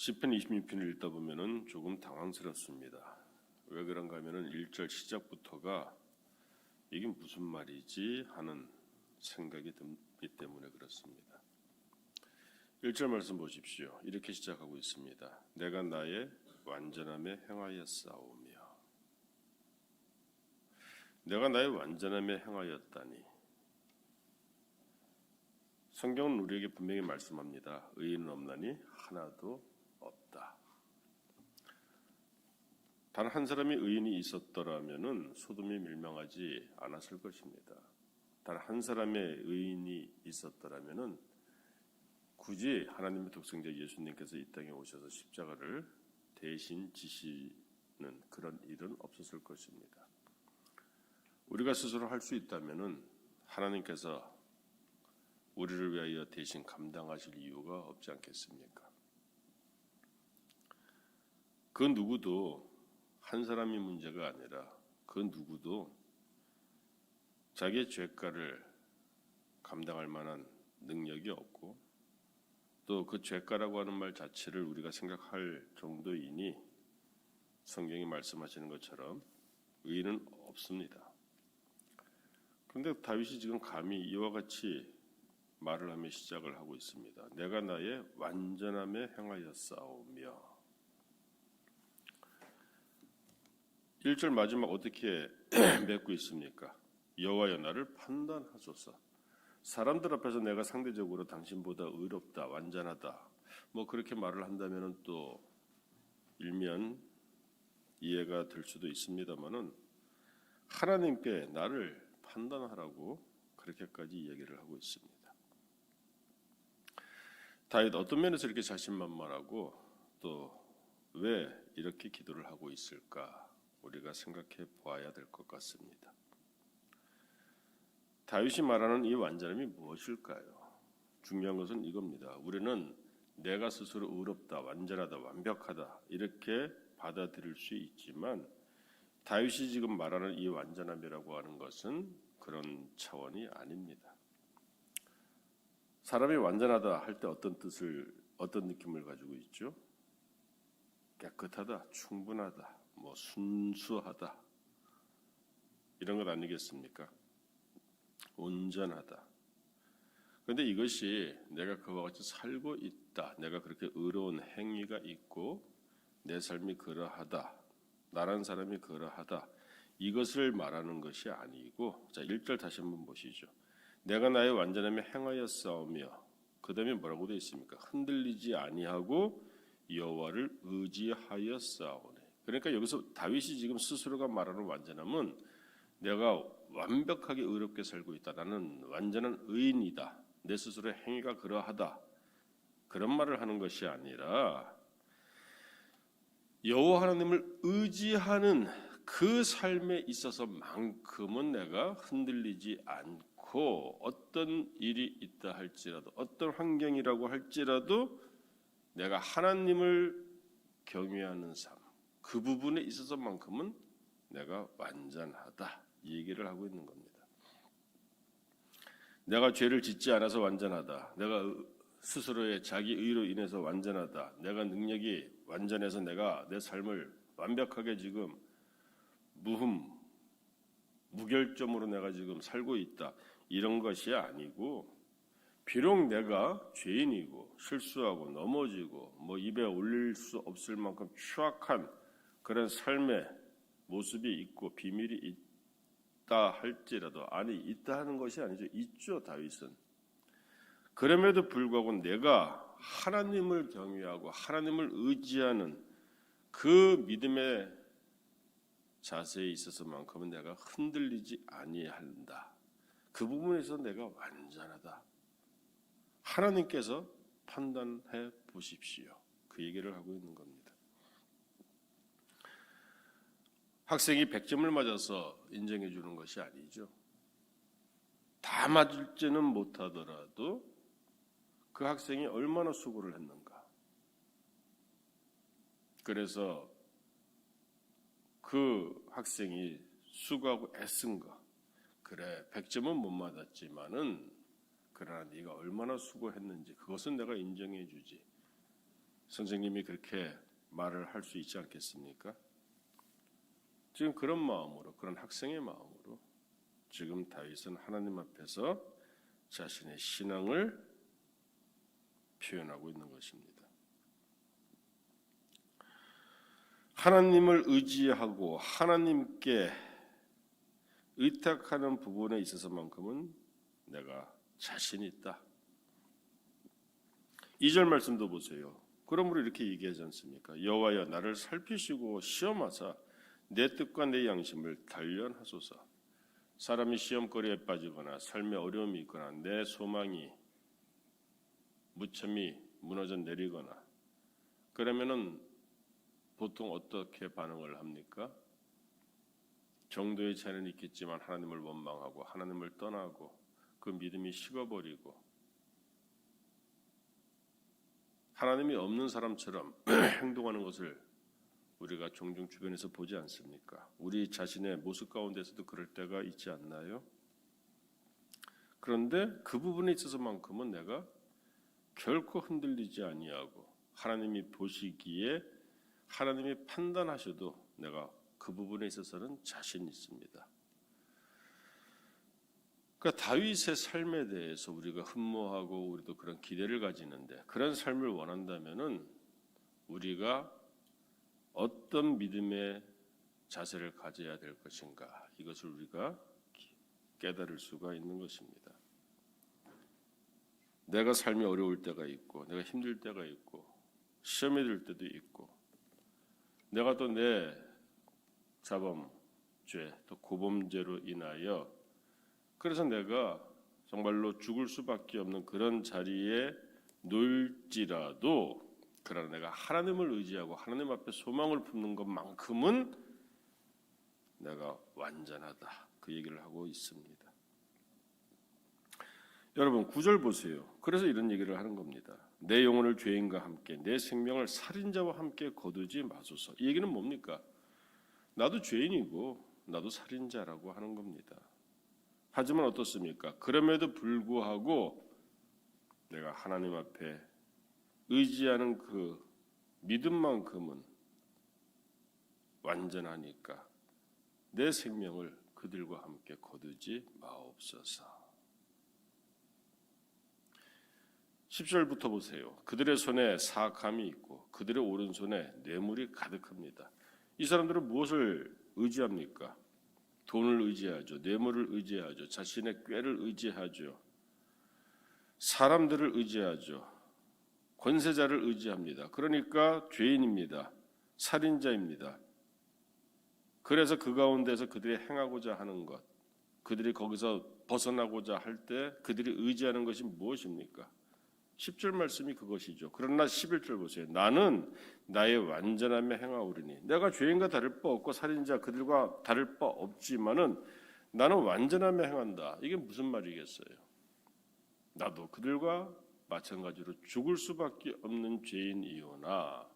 시편 26편을 읽다 보면은 조금 당황스럽습니다. 왜 그런가 하면은 1절 시작부터가 이게 무슨 말이지 하는 생각이 들기 때문에 그렇습니다. 1절 말씀 보십시오. 이렇게 시작하고 있습니다. 내가 나의 완전함에 행하여 싸우며 내가 나의 완전함에 행하였다니 성경은 우리에게 분명히 말씀합니다. 의인은 없나니 하나도 없다. 단 한 사람의 의인이 있었더라면은 소돔이 멸망하지 않았을 것입니다. 단 한 사람의 의인이 있었더라면은 굳이 하나님의 독생자 예수님께서 이 땅에 오셔서 십자가를 대신 지시는 그런 일은 없었을 것입니다. 우리가 스스로 할 수 있다면은 하나님께서 우리를 위하여 대신 감당하실 이유가 없지 않겠습니까? 그 누구도 한 사람이 문제가 아니라 그 누구도 자기의 죄가를 감당할 만한 능력이 없고 또 그 죄가라고 하는 말 자체를 우리가 생각할 정도이니 성경이 말씀하시는 것처럼 의인은 없습니다. 그런데 다윗이 지금 감히 이와 같이 말을 하며 시작을 하고 있습니다. 내가 나의 완전함에 행하여 싸우며 1절 마지막 어떻게 맺고 있습니까? 여호와여 나를 판단하소서. 사람들 앞에서 내가 상대적으로 당신보다 의롭다, 완전하다. 뭐 그렇게 말을 한다면은 또 일면 이해가 될 수도 있습니다만은 하나님께 나를 판단하라고 그렇게까지 이야기를 하고 있습니다. 다윗 어떤 면에서 이렇게 자신만만하고 또 왜 이렇게 기도를 하고 있을까 우리가 생각해 보아야 될 것 같습니다. 다윗이 말하는 이 완전함이 무엇일까요? 중요한 것은 이겁니다. 우리는 내가 스스로 의롭다, 완전하다, 완벽하다 이렇게 받아들일 수 있지만 다윗이 지금 말하는 이 완전함이라고 하는 것은 그런 차원이 아닙니다. 사람이 완전하다 할 때 어떤 뜻을 어떤 느낌을 가지고 있죠? 깨끗하다, 충분하다, 뭐 순수하다 이런 것 아니겠습니까? 온전하다. 그런데 이것이 내가 그와 같이 살고 있다. 내가 그렇게 의로운 행위가 있고 내 삶이 그러하다. 나란 사람이 그러하다. 이것을 말하는 것이 아니고 자, 1절 다시 한번 보시죠. 내가 나의 완전함에 행하여 싸우며 그다음에 뭐라고 되어 있습니까? 흔들리지 아니하고 여호와를 의지하여 싸우네. 그러니까 여기서 다윗이 지금 스스로가 말하는 완전함은 내가 완벽하게 의롭게 살고 있다. 나는 완전한 의인이다. 내 스스로의 행위가 그러하다. 그런 말을 하는 것이 아니라 여호와 하나님을 의지하는 그 삶에 있어서만큼은 내가 흔들리지 않고 어떤 일이 있다 할지라도 어떤 환경이라고 할지라도 내가 하나님을 경외하는 삶, 그 부분에 있어서만큼은 내가 완전하다. 이 얘기를 하고 있는 겁니다. 내가 죄를 짓지 않아서 완전하다. 내가 스스로의 자기 의로 인해서 완전하다. 내가 능력이 완전해서 내가 내 삶을 완벽하게 지금 무흠, 무결점으로 내가 지금 살고 있다. 이런 것이 아니고 비록 내가 죄인이고 실수하고 넘어지고 뭐 입에 올릴 수 없을 만큼 추악한 그런 삶의 모습이 있고 비밀이 있다 할지라도 아니 있다 하는 것이 아니죠. 있죠, 다윗은. 그럼에도 불구하고 내가 하나님을 경외하고 하나님을 의지하는 그 믿음의 자세에 있어서만큼은 내가 흔들리지 아니한다. 그 부분에서 내가 완전하다. 하나님께서 판단해 보십시오. 그 얘기를 하고 있는 겁니다. 학생이 100점을 맞아서 인정해 주는 것이 아니죠. 다 맞을지는 못하더라도 그 학생이 얼마나 수고를 했는가. 그래서 그 학생이 수고하고 애쓴가. 그래, 100점은 못 맞았지만은 그러나 네가 얼마나 수고했는지 그것은 내가 인정해 주지. 선생님이 그렇게 말을 할 수 있지 않겠습니까? 지금 그런 마음으로 그런 학생의 마음으로 지금 다윗은 하나님 앞에서 자신의 신앙을 표현하고 있는 것입니다. 하나님을 의지하고 하나님께 의탁하는 부분에 있어서만큼은 내가 자신 있다. 2절 말씀도 보세요. 그러므로 이렇게 얘기하지 않습니까? 여호와여 나를 살피시고 시험하사 내 뜻과 내 양심을 단련하소서. 사람이 시험거리에 빠지거나 삶에 어려움이 있거나 내 소망이 무참히 무너져 내리거나 그러면은 보통 어떻게 반응을 합니까? 정도의 차이는 있겠지만 하나님을 원망하고 하나님을 떠나고 그 믿음이 식어버리고 하나님이 없는 사람처럼 행동하는 것을 우리가 종종 주변에서 보지 않습니까? 우리 자신의 모습 가운데서도 그럴 때가 있지 않나요? 그런데 그 부분에 있어서만큼은 내가 결코 흔들리지 아니하고 하나님이 보시기에 하나님이 판단하셔도 내가 그 부분에 있어서는 자신 있습니다. 그러니까 다윗의 삶에 대해서 우리가 흠모하고 우리도 그런 기대를 가지는데 그런 삶을 원한다면은 우리가 어떤 믿음의 자세를 가져야 될 것인가 이것을 우리가 깨달을 수가 있는 것입니다. 내가 삶이 어려울 때가 있고 내가 힘들 때가 있고 시험이 들 때도 있고 내가 또 내 자범죄 또 고범죄로 인하여 그래서 내가 정말로 죽을 수밖에 없는 그런 자리에 놓일지라도 그러나 내가 하나님을 의지하고 하나님 앞에 소망을 품는 것만큼은 내가 완전하다 그 얘기를 하고 있습니다. 여러분 구절 보세요. 그래서 이런 얘기를 하는 겁니다. 내 영혼을 죄인과 함께 내 생명을 살인자와 함께 거두지 마소서. 이 얘기는 뭡니까? 나도 죄인이고 나도 살인자라고 하는 겁니다. 하지만 어떻습니까? 그럼에도 불구하고 내가 하나님 앞에 의지하는 그 믿음만큼은 완전하니까 내 생명을 그들과 함께 거두지 마옵소서. 10절부터 보세요. 그들의 손에 사악함이 있고 그들의 오른손에 뇌물이 가득합니다. 이 사람들은 무엇을 의지합니까? 돈을 의지하죠. 뇌물을 의지하죠. 자신의 꾀를 의지하죠. 사람들을 의지하죠. 권세자를 의지합니다. 그러니까 죄인입니다. 살인자입니다. 그래서 그 가운데서 그들이 행하고자 하는 것, 그들이 거기서 벗어나고자 할 때 그들이 의지하는 것이 무엇입니까? 10절 말씀이 그것이죠. 그러나 11절 보세요. 나는 나의 완전함에 행하오리니 내가 죄인과 다를 바 없고 살인자 그들과 다를 바 없지만은 나는 완전함에 행한다. 이게 무슨 말이겠어요? 나도 그들과 마찬가지로 죽을 수밖에 없는 죄인이오나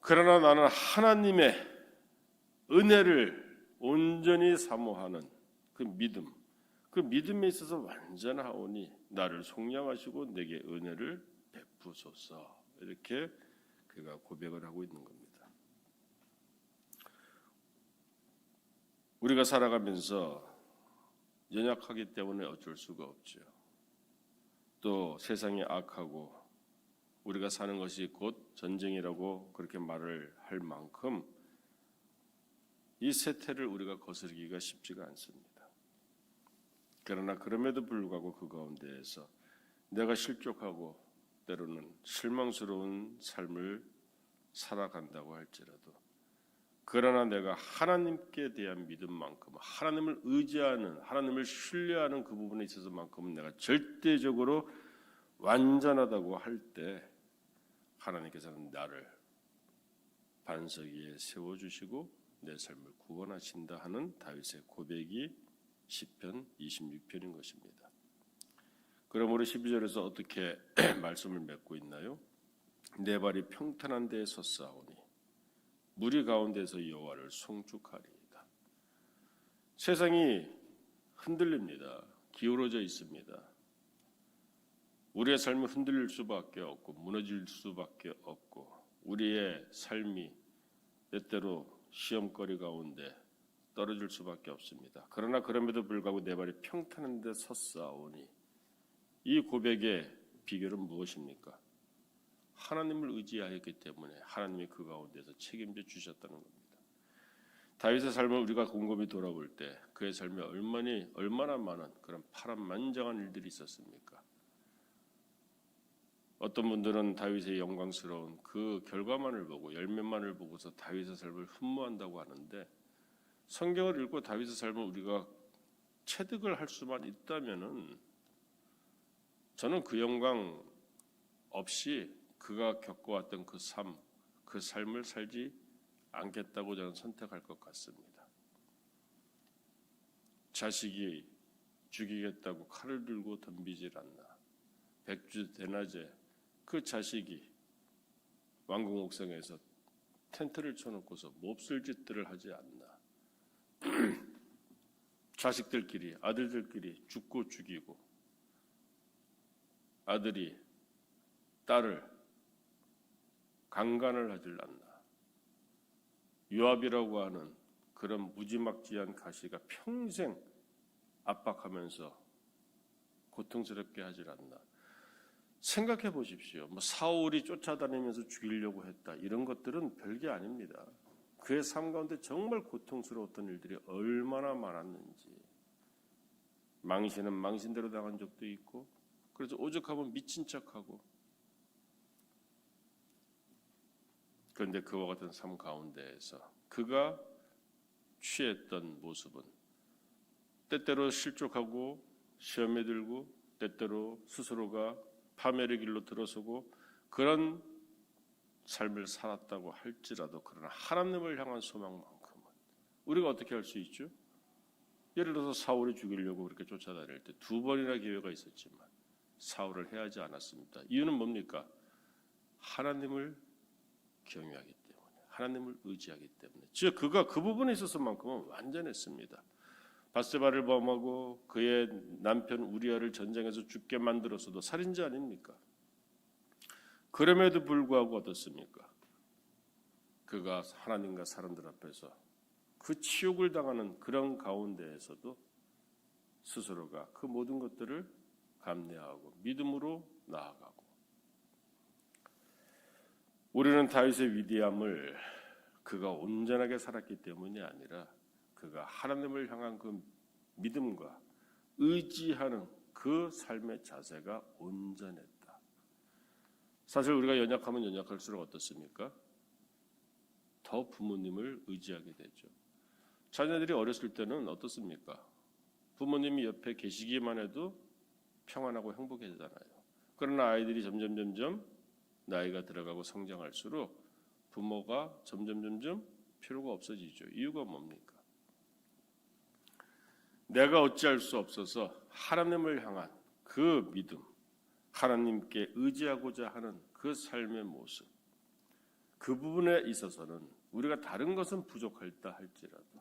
그러나 나는 하나님의 은혜를 온전히 사모하는 그 믿음 그 믿음에 있어서 완전하오니 나를 속량하시고 내게 은혜를 베푸소서 이렇게 그가 고백을 하고 있는 겁니다. 우리가 살아가면서 연약하기 때문에 어쩔 수가 없죠. 또 세상이 악하고 우리가 사는 것이 곧 전쟁이라고 그렇게 말을 할 만큼 이 세태를 우리가 거스르기가 쉽지가 않습니다. 그러나 그럼에도 불구하고 그 가운데에서 내가 실족하고 때로는 실망스러운 삶을 살아간다고 할지라도 그러나 내가 하나님께 대한 믿음만큼 하나님을 의지하는 하나님을 신뢰하는 그 부분에 있어서만큼은 내가 절대적으로 완전하다고 할 때 하나님께서는 나를 반석 위에 세워 주시고 내 삶을 구원하신다 하는 다윗의 고백이 시편 26편인 것입니다. 그러므로 12절에서 어떻게 말씀을 맺고 있나요? 내 발이 평탄한 데에 섰사오니 무리 가운데서 여호와를 송축하리이다. 세상이 흔들립니다. 기울어져 있습니다. 우리의 삶이 흔들릴 수밖에 없고 무너질 수밖에 없고 우리의 삶이 때때로 시험거리 가운데 떨어질 수밖에 없습니다. 그러나 그럼에도 불구하고 내 발이 평탄한 데 섰사오니 이 고백의 비결은 무엇입니까? 하나님을 의지하였기 때문에 하나님이 그 가운데서 책임져 주셨다는 겁니다. 다윗의 삶을 우리가 곰곰이 돌아볼 때 그의 삶에 얼마나 얼마나 많은 그런 파란만장한 일들이 있었습니까? 어떤 분들은 다윗의 영광스러운 그 결과만을 보고 열매만을 보고서 다윗의 삶을 흠모한다고 하는데 성경을 읽고 다윗의 삶을 우리가 체득을 할 수만 있다면은 저는 그 영광 없이 그가 겪어왔던 그 삶, 그 삶을 살지 않겠다고 저는 선택할 것 같습니다. 자식이 죽이겠다고 칼을 들고 덤비질 않나. 백주 대낮에 그 자식이 왕궁 옥상에서 텐트를 쳐놓고서 몹쓸 짓들을 하지 않나. 자식들끼리 아들들끼리 죽고 죽이고 아들이 딸을 강간을 하질 않나. 유압이라고 하는 그런 무지막지한 가시가 평생 압박하면서 고통스럽게 하질 않나. 생각해 보십시오. 뭐 사울이 쫓아다니면서 죽이려고 했다. 이런 것들은 별게 아닙니다. 그의 삶 가운데 정말 고통스러웠던 일들이 얼마나 많았는지. 망신은 망신대로 당한 적도 있고, 그래서 오죽하면 미친 척하고. 그런데 그와 같은 삶 가운데에서 그가 취했던 모습은 때때로 실족하고 시험에 들고 때때로 스스로가 파멸의 길로 들어서고 그런 삶을 살았다고 할지라도 그러나 하나님을 향한 소망만큼은 우리가 어떻게 할 수 있죠? 예를 들어서 사울이 죽이려고 그렇게 쫓아다닐 때 두 번이나 기회가 있었지만 사울을 해하지 않았습니다. 이유는 뭡니까? 하나님을 경외하기 때문에 하나님을 의지하기 때문에 즉 그가 그 부분에 있어서만큼은 완전했습니다. 바세바를 범하고 그의 남편 우리아를 전쟁에서 죽게 만들었어도 살인자 아닙니까? 그럼에도 불구하고 어떻습니까? 그가 하나님과 사람들 앞에서 그 치욕을 당하는 그런 가운데에서도 스스로가 그 모든 것들을 감내하고 믿음으로 나아가고 우리는 다윗의 위대함을 그가 온전하게 살았기 때문이 아니라 그가 하나님을 향한 그 믿음과 의지하는 그 삶의 자세가 온전했다. 사실 우리가 연약하면 연약할수록 어떻습니까? 더 부모님을 의지하게 되죠. 자녀들이 어렸을 때는 어떻습니까? 부모님이 옆에 계시기만 해도 평안하고 행복해지잖아요. 그러나 아이들이 점점 점점 나이가 들어가고 성장할수록 부모가 점점 점점 필요가 없어지죠. 이유가 뭡니까? 내가 어찌할 수 없어서 하나님을 향한 그 믿음, 하나님께 의지하고자 하는 그 삶의 모습, 그 부분에 있어서는 우리가 다른 것은 부족할다 할지라도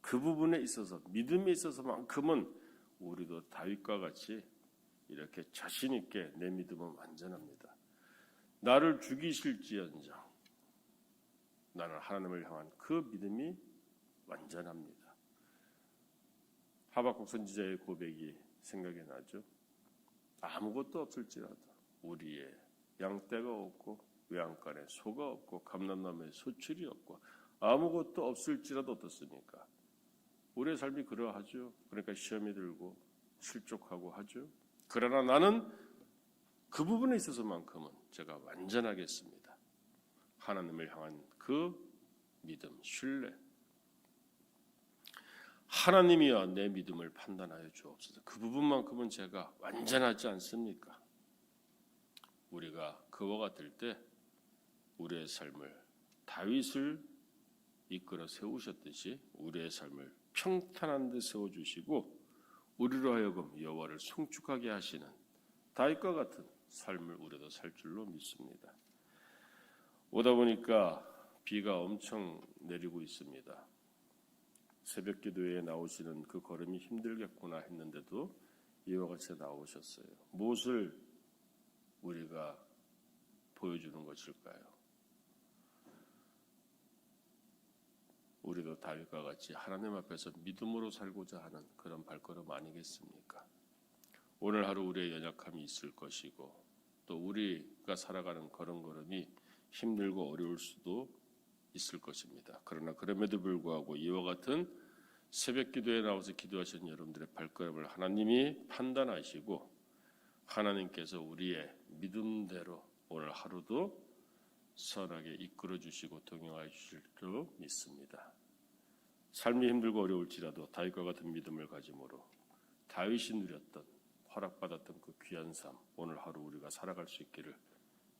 그 부분에 있어서 믿음에 있어서만큼은 우리도 다윗과 같이 이렇게 자신 있게 내 믿음은 완전합니다. 나를 죽이실지언정 나는 하나님을 향한 그 믿음이 완전합니다. 하박국 선지자의 고백이 생각이 나죠. 아무것도 없을지라도 우리의 양떼가 없고 외양간에 소가 없고 감람나무에 소출이 없고 아무것도 없을지라도 어떻습니까? 우리의 삶이 그러하죠. 그러니까 시험이 들고 실족하고 하죠. 그러나 나는 그 부분에 있어서만큼은 제가 완전하겠습니다. 하나님을 향한 그 믿음, 신뢰, 하나님이여 내 믿음을 판단하여 주옵소서. 그 부분만큼은 제가 완전하지 않습니까? 우리가 그와 같을 때 우리의 삶을 다윗을 이끌어 세우셨듯이 우리의 삶을 평탄한 데 세워 주시고 우리로 하여금 여호와를 송축하게 하시는 다윗과 같은 삶을 우리도 살 줄로 믿습니다. 오다 보니까 비가 엄청 내리고 있습니다. 새벽 기도에 나오시는 그 걸음이 힘들겠구나 했는데도 이와 같이 나오셨어요. 무엇을 우리가 보여주는 것일까요? 우리도 다윗과 같이 하나님 앞에서 믿음으로 살고자 하는 그런 발걸음 아니겠습니까? 오늘 하루 우리의 연약함이 있을 것이고 또 우리가 살아가는 걸음걸음이 힘들고 어려울 수도 있을 것입니다. 그러나 그럼에도 불구하고 이와 같은 새벽 기도에 나와서 기도하시는 여러분들의 발걸음을 하나님이 판단하시고 하나님께서 우리의 믿음대로 오늘 하루도 선하게 이끌어 주시고 동행하여 주실 줄 믿습니다. 삶이 힘들고 어려울지라도 다윗과 같은 믿음을 가짐으로 다윗이 누렸던 허락받았던 그 귀한 삶 오늘 하루 우리가 살아갈 수 있기를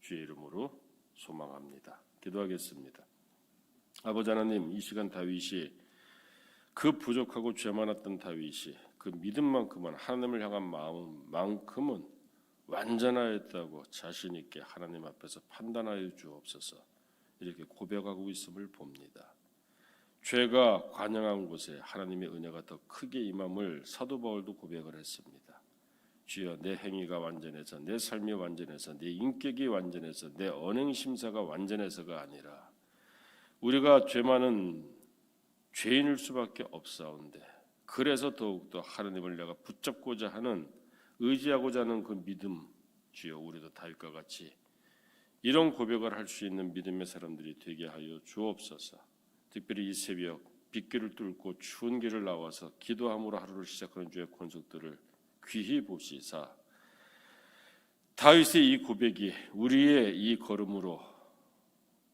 주의 이름으로 소망합니다. 기도하겠습니다. 아버지 하나님 이 시간 다윗이 그 부족하고 죄 많았던 다윗이 그 믿음만큼은 하나님을 향한 마음만큼은 완전하였다고 자신 있게 하나님 앞에서 판단하여 주옵소서 이렇게 고백하고 있음을 봅니다. 죄가 관영한 곳에 하나님의 은혜가 더 크게 임함을 사도 바울도 고백을 했습니다. 주여 내 행위가 완전해서 내 삶이 완전해서 내 인격이 완전해서 내 언행 심사가 완전해서가 아니라 우리가 죄 많은 죄인일 수밖에 없사온데 그래서 더욱더 하나님을 내가 붙잡고자 하는 의지하고자 하는 그 믿음 주여 우리도 다윗과 같이 이런 고백을 할 수 있는 믿음의 사람들이 되게 하여 주옵소서. 특별히 이 새벽 빗길을 뚫고 추운 길을 나와서 기도함으로 하루를 시작하는 주의 권속들을 귀히 보시사 다윗의 이 고백이 우리의 이 걸음으로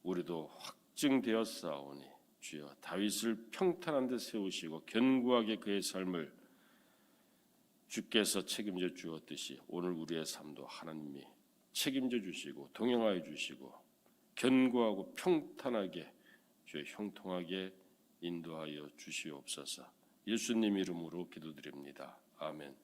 우리도 확증되었사오니 주여 다윗을 평탄한 데 세우시고 견고하게 그의 삶을 주께서 책임져 주었듯이 오늘 우리의 삶도 하나님이 책임져 주시고 동행하여 주시고 견고하고 평탄하게 주의 형통하게 인도하여 주시옵소서. 예수님 이름으로 기도드립니다. 아멘.